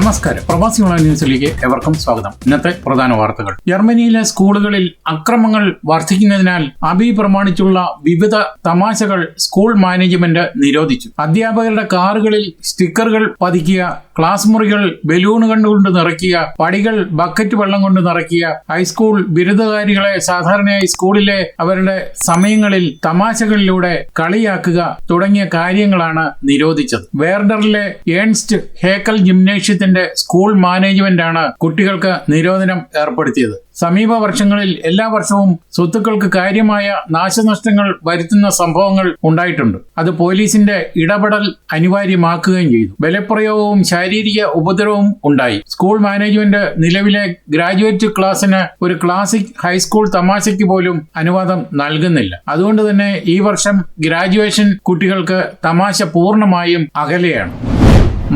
നമസ്കാരം. പ്രവാസി ഓൺലൈൻ ന്യൂസിലേക്ക് എവർക്കും സ്വാഗതം. ഇന്നത്തെ പ്രധാന വാർത്തകൾ. ജർമ്മനിയിലെ സ്കൂളുകളിൽ അക്രമങ്ങൾ വർദ്ധിക്കുന്നതിനാൽ അബി പ്രമാണിച്ചുള്ള വിവിധ തമാശകൾ സ്കൂൾ മാനേജ്മെന്റ് നിരോധിച്ചു. അധ്യാപകരുടെ കാറുകളിൽ സ്റ്റിക്കറുകൾ പതിക്കുക ക്ലാസ് മുറികൾ ബലൂണുകൾ കൊണ്ട് നിറയ്ക്കുക പടികൾ ബക്കറ്റ് വെള്ളം കൊണ്ട് നിറയ്ക്കുക ഹൈസ്കൂൾ ബിരുദധാരികളെ സാധാരണയായി സ്കൂളിലെ അവരുടെ സമയങ്ങളിൽ തമാശകളിലൂടെ കളിയാക്കുക തുടങ്ങിയ കാര്യങ്ങളാണ് നിരോധിച്ചത്. വേർഡറിലെ ഏൺസ്റ്റ് ഹേക്കൽ ജിംനേഷ്യത്തിന്റെ സ്കൂൾ മാനേജ്മെന്റ് ആണ് കുട്ടികൾക്ക് നിരോധനം ഏർപ്പെടുത്തിയത്. സമീപ വർഷങ്ങളിൽ എല്ലാ വർഷവും സ്വത്തുക്കൾക്ക് കാര്യമായ നാശനഷ്ടങ്ങൾ വരുത്തുന്ന സംഭവങ്ങൾ ഉണ്ടായിട്ടുണ്ട്. അത് പോലീസിന്റെ ഇടപെടൽ അനിവാര്യമാക്കുകയും ചെയ്തു. ബലപ്രയോഗവും ശാരീരിക ഉപദ്രവവും ഉണ്ടായി. സ്കൂൾ മാനേജ്മെന്റ് നിലവിലെ ഗ്രാജുവേറ്റ് ക്ലാസ്സിന് ഒരു ക്ലാസിക് ഹൈസ്കൂൾ തമാശയ്ക്ക് പോലും അനുവാദം നൽകുന്നില്ല. അതുകൊണ്ട് തന്നെ ഈ വർഷം ഗ്രാജുവേഷൻ കുട്ടികൾക്ക് തമാശ പൂർണമായും അകലെയാണ്.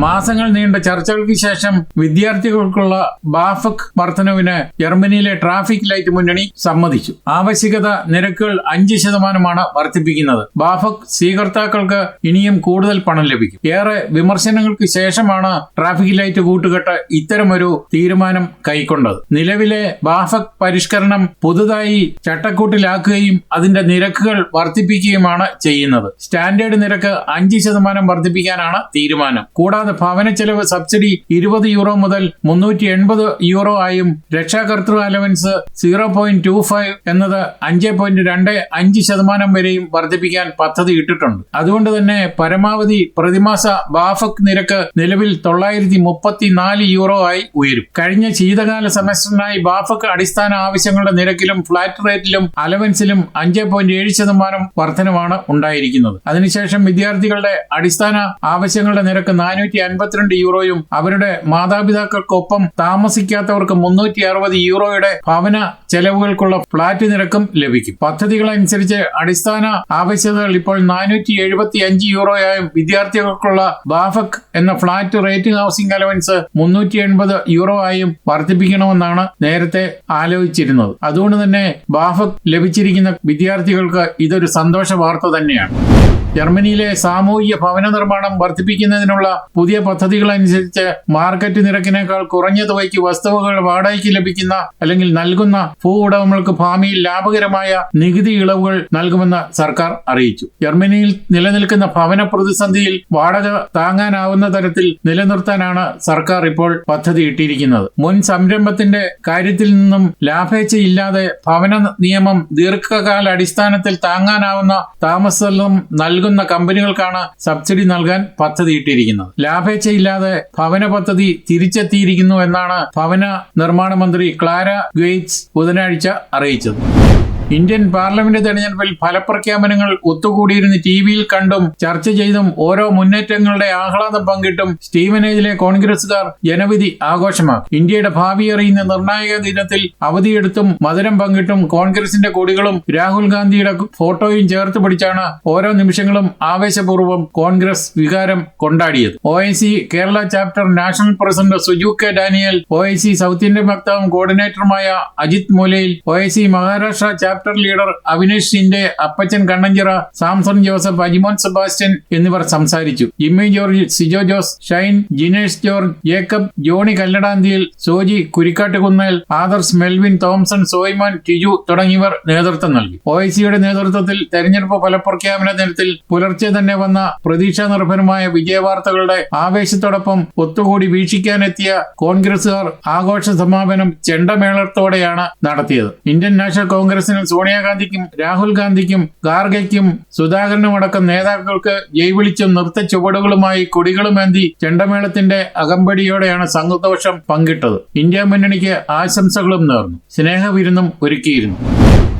മാസങ്ങൾ നീണ്ട ചർച്ചകൾക്ക് ശേഷം വിദ്യാർത്ഥികൾക്കുള്ള ബാഫക് വർധനവിന് ജർമ്മനിയിലെ ട്രാഫിക് ലൈറ്റ് മുന്നണി സമ്മതിച്ചു. ആവശ്യകത നിരക്കുകൾ അഞ്ച് ശതമാനമാണ് വർദ്ധിപ്പിക്കുന്നത്. ബാഫക് സ്വീകർത്താക്കൾക്ക് ഇനിയും കൂടുതൽ പണം ലഭിക്കും. ഏറെ വിമർശനങ്ങൾക്ക് ശേഷമാണ് ട്രാഫിക് ലൈറ്റ് കൂട്ടുകെട്ട് ഇത്തരമൊരു തീരുമാനം കൈക്കൊണ്ടത്. നിലവിലെ ബാഫക് പരിഷ്കരണം പുതുതായി ചട്ടക്കൂട്ടിലാക്കുകയും അതിന്റെ നിരക്കുകൾ വർദ്ധിപ്പിക്കുകയുമാണ് ചെയ്യുന്നത്. സ്റ്റാൻഡേർഡ് നിരക്ക് അഞ്ച് ശതമാനം വർദ്ധിപ്പിക്കാനാണ് തീരുമാനം. കൂടാതെ ഭവന ചെലവ് സബ്സിഡി ഇരുപത് യൂറോ മുതൽ മുന്നൂറ്റി എൺപത് യൂറോ ആയും രക്ഷാകർതൃ allowance zero point two five എന്നത് അഞ്ച് പോയിന്റ് രണ്ട് അഞ്ച് ശതമാനം വരെയും വർദ്ധിപ്പിക്കാൻ പദ്ധതി ഇട്ടിട്ടുണ്ട്. അതുകൊണ്ട് തന്നെ പരമാവധി പ്രതിമാസ ബാഫക് നിരക്ക് നിലവിൽ തൊള്ളായിരത്തി മുപ്പത്തി നാല് യൂറോ ആയി ഉയരും. കഴിഞ്ഞ ശീതകാല സെമസ്റ്ററിനായി ബാഫക് അടിസ്ഥാന ആവശ്യങ്ങളുടെ നിരക്കിലും ഫ്ലാറ്റ് റേറ്റിലും അലവൻസിലും അഞ്ച് പോയിന്റ് ഏഴ് ശതമാനം വർധനമാണ് ഉണ്ടായിരിക്കുന്നത്. അതിനുശേഷം വിദ്യാർത്ഥികളുടെ അടിസ്ഥാന ആവശ്യങ്ങളുടെ നിരക്ക് നാനൂറ്റി അൻപത്തിരണ്ട് യൂറോയും അവരുടെ മാതാപിതാക്കൾക്കൊപ്പം താമസിക്കാത്തവർക്ക് മുന്നൂറ്റി അറുപത് യൂറോയുടെ ഭവന ചെലവുകൾക്കുള്ള ഫ്ളാറ്റ് നിരക്കും ലഭിക്കും. പദ്ധതികളനുസരിച്ച് അടിസ്ഥാന ആവശ്യകതകൾ ഇപ്പോൾ നാനൂറ്റി എഴുപത്തി അഞ്ച് യൂറോയായും വിദ്യാർത്ഥികൾക്കുള്ള ബാഫക് എന്ന ഫ്ളാറ്റ് റേറ്റിംഗ് ഹൗസിംഗ് അലവൻസ് മുന്നൂറ്റി എൺപത് യൂറോ ആയും വർദ്ധിപ്പിക്കണമെന്നാണ് നേരത്തെ ആലോചിച്ചിരുന്നത്. അതുകൊണ്ട് തന്നെ ബാഫക് ലഭിച്ചിരിക്കുന്ന വിദ്യാർത്ഥികൾക്ക് ഇതൊരു സന്തോഷ വാർത്ത തന്നെയാണ്. ജർമ്മനിയിലെ സാമൂഹിക ഭവന നിർമ്മാണം വർദ്ധിപ്പിക്കുന്നതിനുള്ള പുതിയ പദ്ധതികൾ അനുസരിച്ച് മാർക്കറ്റ് നിരക്കിനേക്കാൾ കുറഞ്ഞ തുകയ്ക്ക് വസ്തുവകൾ വാടകയ്ക്ക് ലഭിക്കുന്ന അല്ലെങ്കിൽ നൽകുന്ന ഭൂ ഉടമകൾക്ക് ഭാവിയിൽ ലാഭകരമായ നികുതി ഇളവുകൾ നൽകുമെന്ന് സർക്കാർ അറിയിച്ചു. ജർമ്മനിയിൽ നിലനിൽക്കുന്ന ഭവന പ്രതിസന്ധിയിൽ വാടക താങ്ങാനാവുന്ന തരത്തിൽ നിലനിർത്താനാണ് സർക്കാർ ഇപ്പോൾ പദ്ധതി ഇട്ടിരിക്കുന്നത്. മുൻ സംരംഭത്തിന്റെ കാര്യത്തിൽ നിന്നും ലാഭേച്ഛയില്ലാതെ ഭവന നിയമം ദീർഘകാല അടിസ്ഥാനത്തിൽ താങ്ങാനാവുന്ന താമസസ്ഥലം നൽകുന്ന കമ്പനികൾക്കാണ് സബ്സിഡി നൽകാൻ പദ്ധതിയിട്ടിരിക്കുന്നത് ലാഭേച്ഛയില്ലാതെ ഭവന പദ്ധതി തിരിച്ചെത്തിയിരിക്കുന്നു എന്നാണ് ഭവന നിർമ്മാണ മന്ത്രി ക്ലാര ഗെയ്റ്റ്സ് ബുധനാഴ്ച അറിയിച്ചത്. ഇന്ത്യൻ പാർലമെന്റ് തെരഞ്ഞെടുപ്പിൽ ഫലപ്രഖ്യാപനങ്ങൾ ഒത്തുകൂടിയിരുന്ന് ടി വിയിൽ കണ്ടും ചർച്ച ചെയ്തും ഓരോ മുന്നേറ്റങ്ങളുടെ ആഹ്ലാദം പങ്കിട്ടും സ്റ്റീവനേജിലെ കോൺഗ്രസുകാർ ജനവിധി ആഘോഷമാക്കി. ഇന്ത്യയുടെ ഭാവി അറിയുന്ന നിർണായക ദിനത്തിൽ അവധിയെടുത്തും മധുരം പങ്കിട്ടും കോൺഗ്രസിന്റെ കൊടികളും രാഹുൽ ഗാന്ധിയുടെ ഫോട്ടോയും ചേർത്ത് പിടിച്ചാണ് ഓരോ നിമിഷങ്ങളും ആവേശപൂർവം കോൺഗ്രസ് വികാരം കൊണ്ടാടിയത്. O Kerala chapter national president Suju K Daniel O south Indian വക്താവും കോർഡിനേറ്ററുമായ Ajith Moolayil O Maharashtra chapter leader Avinesh Shinde Appachan Kannanchira Samson Joseph Ajimon Sebastian എന്നിവർ സംസാരിച്ചു. ജിമ്മി ജോർജ് സിജോ ജോസ് ഷൈൻ ജിനേഷ് ജോർജ് ജേക്കബ് ജോണി കല്ലടാന്തിയിൽ സോജി കുരിക്കാട്ടുകുന്നേൽ ആദർശ് മെൽവിൻ തോംസൺ സോയ്മാൻ ടിജു തുടങ്ങിയവർ നേതൃത്വം നൽകി. ഒ ഐ സിയുടെ നേതൃത്വത്തിൽ തെരഞ്ഞെടുപ്പ് ഫലപ്രഖ്യാപന ദിനത്തിൽ പുലർച്ചെ തന്നെ വന്ന പ്രതീക്ഷാ നിർഭരമായ വിജയവാർത്തകളുടെ ആവേശത്തോടൊപ്പം ഒത്തുകൂടി വീക്ഷിക്കാനെത്തിയ കോൺഗ്രസുകാർ ആഘോഷ സമാപനം ചെണ്ടമേളത്തോടെയാണ് നടത്തിയത്. ഇന്ത്യൻ നാഷണൽ കോൺഗ്രസിന് സോണിയാഗാന്ധിക്കും രാഹുൽ ഗാന്ധിക്കും ഗാർഗയ്ക്കും സുധാകരനും അടക്കം നേതാക്കൾക്ക് ജയ്വിളിച്ചും നൃത്ത ചുവടുകളുമായി കൊടികളുമേന്തി ചെണ്ടമേളത്തിന്റെ അകമ്പടിയോടെയാണ് സംഘദോഷം പങ്കിട്ടത്. ഇന്ത്യ മുന്നണിക്ക് ആശംസകളും നേർന്നു. സ്നേഹവിരുന്നും ഒരുക്കിയിരുന്നു.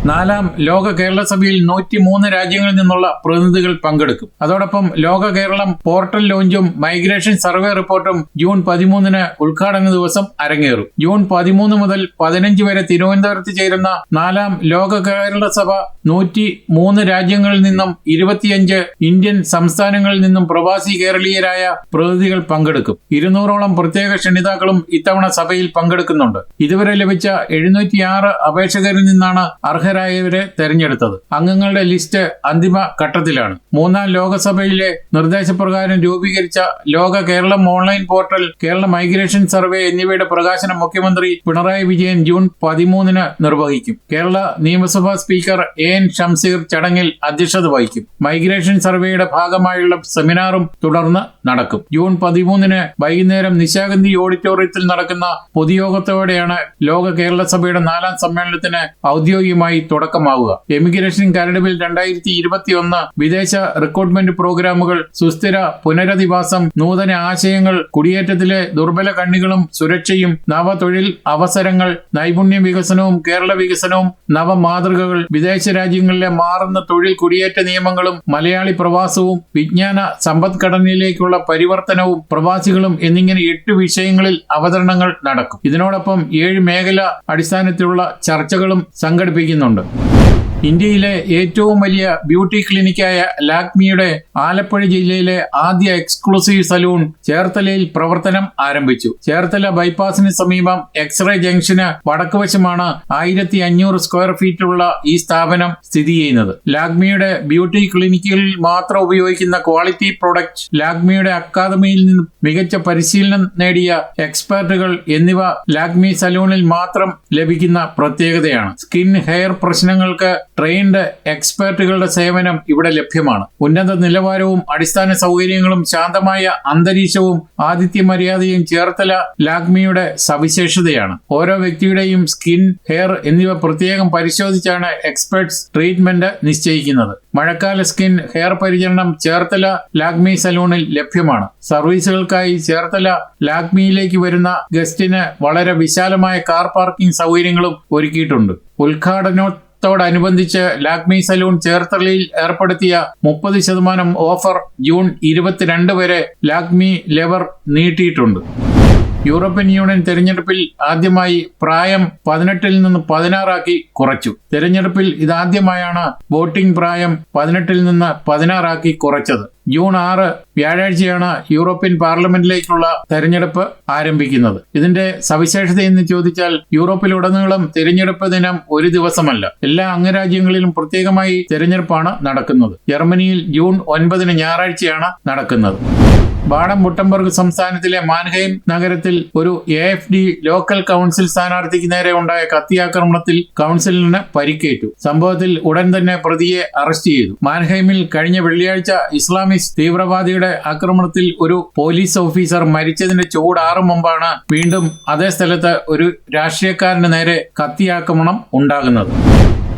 നാലാം ലോക കേരള സഭയിൽ നൂറ്റി മൂന്ന് രാജ്യങ്ങളിൽ നിന്നുള്ള പ്രതിനിധികൾ പങ്കെടുക്കും. അതോടൊപ്പം ലോക കേരളം പോർട്ടൽ ലോഞ്ചും മൈഗ്രേഷൻ സർവേ റിപ്പോർട്ടും ജൂൺ പതിമൂന്നിന് ഉദ്ഘാടന ദിവസം അരങ്ങേറും. ജൂൺ പതിമൂന്ന് മുതൽ പതിനഞ്ച് വരെ തിരുവനന്തപുരത്ത് ചേരുന്ന നാലാം ലോക കേരള സഭ നൂറ്റി മൂന്ന് രാജ്യങ്ങളിൽ നിന്നും ഇരുപത്തിയഞ്ച് ഇന്ത്യൻ സംസ്ഥാനങ്ങളിൽ നിന്നും പ്രവാസി കേരളീയരായ പ്രതിനിധികൾ പങ്കെടുക്കും. ഇരുന്നൂറോളം പ്രത്യേക ക്ഷണിതാക്കളും ഇത്തവണ സഭയിൽ പങ്കെടുക്കുന്നുണ്ട്. ഇതുവരെ ലഭിച്ച എഴുന്നൂറ്റിയാറ് അപേക്ഷകരിൽ നിന്നാണ് അർഹരായ അയോഗ്യരായവരെ തെരഞ്ഞെടുത്തത്. അംഗങ്ങളുടെ ലിസ്റ്റ് അന്തിമ ഘട്ടത്തിലാണ്. മൂന്നാം ലോകസഭയിലെ നിർദ്ദേശപ്രകാരം രൂപീകരിച്ച Loka Keralam online portal Kerala migration survey എന്നിവയുടെ പ്രകാശനം മുഖ്യമന്ത്രി പിണറായി വിജയൻ ജൂൺ പതിമൂന്നിന് നിർവഹിക്കും. കേരള നിയമസഭാ സ്പീക്കർ എ എൻ ഷംസീർ ചടങ്ങിൽ അധ്യക്ഷത വഹിക്കും. മൈഗ്രേഷൻ സർവേയുടെ ഭാഗമായുള്ള സെമിനാറും തുടർന്ന് നടക്കും. ജൂൺ പതിമൂന്നിന് വൈകുന്നേരം നിശാഗന്ധി ഓഡിറ്റോറിയത്തിൽ നടക്കുന്ന പൊതുയോഗത്തോടെയാണ് ലോക കേരള സഭയുടെ നാലാം സമ്മേളനത്തിന് ഔദ്യോഗികമായി തുടക്കമാവുക. എമിഗ്രേഷൻ കരട് ബിൽ രണ്ടായിരത്തി ഇരുപത്തിയൊന്ന് വിദേശ റിക്രൂട്ട്മെന്റ് പ്രോഗ്രാമുകൾ സുസ്ഥിര പുനരധിവാസം നൂതന ആശയങ്ങൾ കുടിയേറ്റത്തിലെ ദുർബല കണ്ണികളും സുരക്ഷയും നവതൊഴിൽ അവസരങ്ങൾ നൈപുണ്യ വികസനവും കേരള വികസനവും നവമാതൃകകൾ വിദേശ രാജ്യങ്ങളിലെ മാറുന്ന തൊഴിൽ കുടിയേറ്റ നിയമങ്ങളും മലയാളി പ്രവാസവും വിജ്ഞാന സമ്പദ്ഘടനയിലേക്കുള്ള പരിവർത്തനവും പ്രവാസികളും എന്നിങ്ങനെ എട്ട് വിഷയങ്ങളിൽ അവതരണങ്ങൾ നടക്കും. ഇതിനോടൊപ്പം ഏഴ് മേഖല അടിസ്ഥാനത്തിലുള്ള ചർച്ചകളും സംഘടിപ്പിക്കുന്നുണ്ട്. പറയുന്നുണ്ട് ഇന്ത്യയിലെ ഏറ്റവും വലിയ ബ്യൂട്ടി ക്ലിനിക്കായ ലാക്മിയുടെ ആലപ്പുഴ ജില്ലയിലെ ആദ്യ എക്സ്ക്ലൂസീവ് സലൂൺ ചേർത്തലയിൽ പ്രവർത്തനം ആരംഭിച്ചു. ചേർത്തല ബൈപ്പാസിന് സമീപം എക്സ്റേ ജംഗ്ഷന് വടക്കുവശമാണ് ആയിരത്തി അഞ്ഞൂറ് സ്ക്വയർ ഫീറ്റുള്ള ഈ സ്ഥാപനം സ്ഥിതി ചെയ്യുന്നത്. ലാക്മിയുടെ ബ്യൂട്ടി ക്ലിനിക്കുകളിൽ മാത്രം ഉപയോഗിക്കുന്ന ക്വാളിറ്റി പ്രൊഡക്റ്റ് ലാക്മിയുടെ അക്കാദമിയിൽ നിന്ന് മികച്ച പരിശീലനം നേടിയ എക്സ്പെർട്ടുകൾ എന്നിവ ലാക്മി സലൂണിൽ മാത്രം ലഭിക്കുന്ന പ്രത്യേകതയാണ്. സ്കിൻ ഹെയർ പ്രശ്നങ്ങൾക്ക് ട്രെയിൻഡ് എക്സ്പെർട്ടുകളുടെ സേവനം ഇവിടെ ലഭ്യമാണ്. ഉന്നത നിലവാരവും അടിസ്ഥാന സൗകര്യങ്ങളും ശാന്തമായ അന്തരീക്ഷവും ആതിഥ്യ മര്യാദയും ചേർത്തല ലാഗ്മിയുടെ സവിശേഷതയാണ്. ഓരോ വ്യക്തിയുടെയും സ്കിൻ ഹെയർ എന്നിവ പ്രത്യേകം പരിശോധിച്ചാണ് എക്സ്പെർട്സ് ട്രീറ്റ്മെന്റ് നിശ്ചയിക്കുന്നത്. മഴക്കാല സ്കിൻ ഹെയർ പരിചരണം ചേർത്തല ലാഗ്മി സലൂണിൽ ലഭ്യമാണ്. സർവീസുകൾക്കായി ചേർത്തല ലാഗ്മിയിലേക്ക് വരുന്ന ഗസ്റ്റിന് വളരെ വിശാലമായ കാർ പാർക്കിംഗ് സൗകര്യങ്ങളും ഒരുക്കിയിട്ടുണ്ട്. ഉദ്ഘാടനോ ത്തോടനുബന്ധിച്ച് ലാക്മി സലൂൺ ചേർത്തലയിൽ ഏർപ്പെടുത്തിയ മുപ്പത് ശതമാനം ഓഫർ ജൂൺ ഇരുപത്തിരണ്ട് വരെ ലാക്മി ലെവർ നീട്ടിയിട്ടുണ്ട്. യൂറോപ്യൻ യൂണിയൻ തെരഞ്ഞെടുപ്പിൽ ആദ്യമായി പ്രായം പതിനെട്ടിൽ നിന്ന് പതിനാറാക്കി കുറച്ചു. തെരഞ്ഞെടുപ്പിൽ ഇതാദ്യമായാണ് വോട്ടിംഗ് പ്രായം പതിനെട്ടിൽ നിന്ന് പതിനാറാക്കി കുറച്ചത്. ജൂൺ ആറ് വ്യാഴാഴ്ചയാണ് യൂറോപ്യൻ പാർലമെന്റിലേക്കുള്ള തെരഞ്ഞെടുപ്പ് ആരംഭിക്കുന്നത്. ഇതിന്റെ സവിശേഷത എന്ന് ചോദിച്ചാൽ യൂറോപ്പിലുടനീളം തിരഞ്ഞെടുപ്പ് ദിനം ഒരു ദിവസമല്ല. എല്ലാ അംഗരാജ്യങ്ങളിലും പ്രത്യേകമായി തിരഞ്ഞെടുപ്പാണ് നടക്കുന്നത്. ജർമ്മനിയിൽ ജൂൺ ഒൻപതിന് ഞായറാഴ്ചയാണ് നടക്കുന്നത്. ബാഡം ബുട്ടംബർഗ് സംസ്ഥാനത്തിലെ മാൻഹൈം നഗരത്തിൽ ഒരു A F D local council സ്ഥാനാർത്ഥിക്ക് നേരെ ഉണ്ടായ കത്തിയാക്രമണത്തിൽ കൗൺസിലിന് പരിക്കേറ്റു. സംഭവത്തിൽ ഉടൻ തന്നെ പ്രതിയെ അറസ്റ്റ് ചെയ്തു. മാൻഹൈമിൽ കഴിഞ്ഞ വെള്ളിയാഴ്ച ഇസ്ലാമിസ്റ്റ് തീവ്രവാദിയുടെ ആക്രമണത്തിൽ ഒരു പോലീസ് ഓഫീസർ മരിച്ചതിന്റെ ചൂടാറു മുമ്പാണ് വീണ്ടും അതേ സ്ഥലത്ത് ഒരു രാഷ്ട്രീയക്കാരന് നേരെ കത്തിയാക്രമണം ഉണ്ടാകുന്നത്.